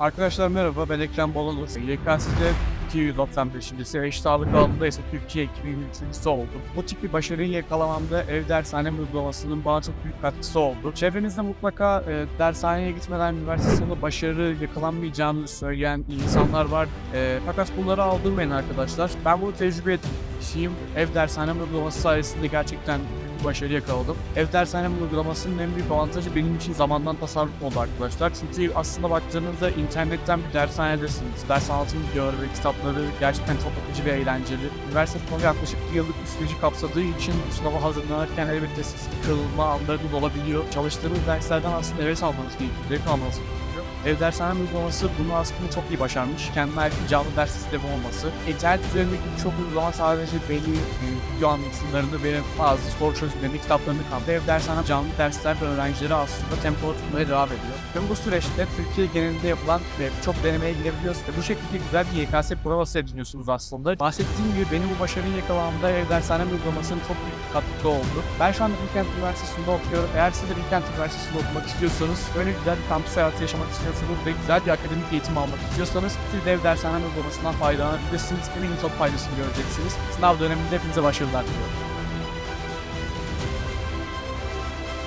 Arkadaşlar merhaba, ben Ekrem Bolanur. YKS'de 295. ve eşit ağırlık alanında ise Türkiye 2023'üncüsü oldum. Bu tip bir başarıyı yakalamamda ev dershane uygulamasının bana çok büyük katkısı oldu. Çevrenizde mutlaka e, dershaneye gitmeden üniversite sınavında başarı yakalanmayacağını söyleyen insanlar var. E, fakat bunları aldırmayın arkadaşlar. Ben bunu tecrübe ettim. Kişiyim. Ev dershane uygulaması sayesinde gerçekten başarı yakaladım. Ev dershane uygulamasının en büyük avantajı benim için zamandan tasarruf oldu arkadaşlar. Çünkü aslında baktığınızda internetten bir dershanedesiniz. Ders anlatım videoları ve kitapları gerçekten çok akıcı ve eğlenceli. Üniversite sınavı yaklaşık bir yıllık bir süreci kapsadığı için sınava hazırlanırken elbette siz kırılma anlarınız olabiliyor. Çalıştığınız derslerden aslında heves almanız gerekiyor, zevk almanız gerekiyor. Ev dershane uygulaması bunu aslında çok iyi başarmış. Kendine bir canlı ders sistemi olması. İnternet üzerindeki birçok uygulama sadece belli e, video anlatımlarını ve bazı soru çözümlerini, kitaplarını kapsıyor. Ev dershane canlı dersler ve öğrencileri aslında tempo tutmaya devam ediyor. Ve bu süreçte Türkiye genelinde yapılan ve birçok denemeye girebiliyorsunuz. Ve bu şekilde güzel bir YKS provası ediniyorsunuz aslında. Bahsettiğim gibi benim bu başarıyı yakalamamda ev dershane uygulamasının çok büyük bir katkısı oldu. Ben şu anda Bilkent Üniversitesi'nde okuyorum. Eğer siz de Bilkent Üniversitesi'nde okumak istiyorsanız, böyle güzel bir kampüs hayatı yaşamak istiyorsanız ve güzel bir akademik eğitim almak istiyorsanız siz de ev dershane uygulamasından faydalanabilirsiniz. Eminim çok faydasını göreceksiniz. Sınav döneminde hepinize başarılar diliyorum.